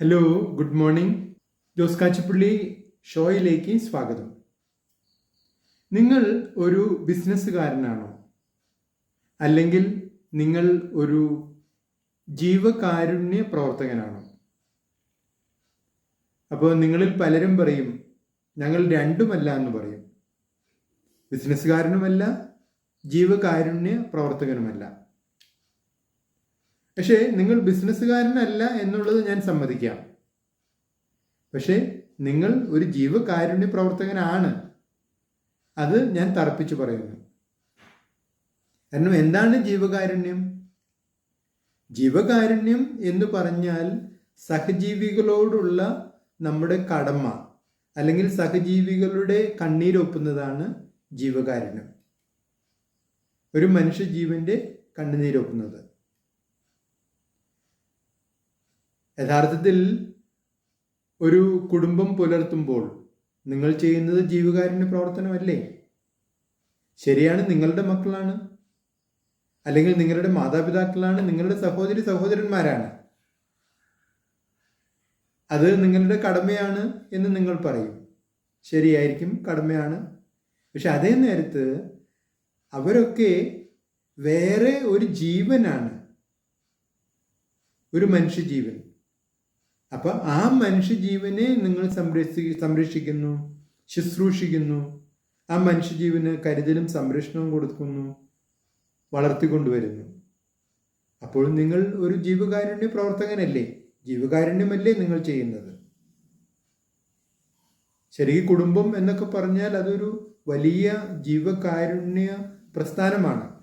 Hello good morning Jose Kachippally ഷോയിലേക്ക് സ്വാഗതം. നിങ്ങൾ ഒരു ബിസിനസ്സുകാരനാണോ? അല്ലെങ്കിൽ നിങ്ങൾ ഒരു ജീവകാരുണ്യ പ്രവർത്തകനാണോ? അപ്പോൾ നിങ്ങളിൽ പലരും പറയും ഞങ്ങൾ രണ്ടുമല്ല എന്ന് പറയും. ബിസിനസ്സുകാരനുമല്ല ജീവകാരുണ്യ പ്രവർത്തകനുമല്ല. പക്ഷേ നിങ്ങൾ ബിസിനസ്സുകാരനല്ല എന്നുള്ളത് ഞാൻ സമ്മതിക്കാം. പക്ഷേ നിങ്ങൾ ഒരു ജീവകാരുണ്യ പ്രവർത്തകനാണ്. അത് ഞാൻ തറപ്പിച്ചു പറയുന്നു. കാരണം എന്താണ് ജീവകാരുണ്യം? ജീവകാരുണ്യം എന്ന് പറഞ്ഞാൽ സഹജീവികളോടുള്ള നമ്മുടെ കടമ അല്ലെങ്കിൽ സഹജീവികളുടെ കണ്ണീരൊപ്പുന്നതാണ് ജീവകാരുണ്യം. ഒരു മനുഷ്യജീവന്റെ കണ്ണുനീരൊപ്പുന്നത് യഥാർത്ഥത്തിൽ ഒരു കുടുംബം പുലർത്തുമ്പോൾ നിങ്ങൾ ചെയ്യുന്നത് ജീവകാരുണ്യ പ്രവർത്തനമല്ലേ? ശരിയാണ് നിങ്ങളുടെ മക്കളാണ്. അല്ലെങ്കിൽ നിങ്ങളുടെ മാതാപിതാക്കളാണ് നിങ്ങളുടെ സഹോദരി സഹോദരന്മാരാണ്. അത് നിങ്ങളുടെ കടമയാണ് എന്ന് നിങ്ങൾ പറയും. ശരിയായിരിക്കും കടമയാണ്. പക്ഷെ അതേ നേരത്ത് അവരൊക്കെ വേറെ ഒരു ജീവനാണ്. ഒരു മനുഷ്യജീവൻ. അപ്പൊ ആ മനുഷ്യജീവനെ നിങ്ങൾ സംരക്ഷി സംരക്ഷിക്കുന്നു ശുശ്രൂഷിക്കുന്നു. ആ മനുഷ്യജീവന് കരുതലും സംരക്ഷണവും കൊടുക്കുന്നു വളർത്തിക്കൊണ്ടുവരുന്നു. അപ്പോൾ നിങ്ങൾ ഒരു ജീവകാരുണ്യ പ്രവർത്തകനല്ലേ? ജീവകാരുണ്യമല്ലേ നിങ്ങൾ ചെയ്യുന്നത്? ശരിക്കും കുടുംബം എന്നൊക്കെ പറഞ്ഞാൽ അതൊരു വലിയ ജീവകാരുണ്യ പ്രസ്ഥാനമാണ്.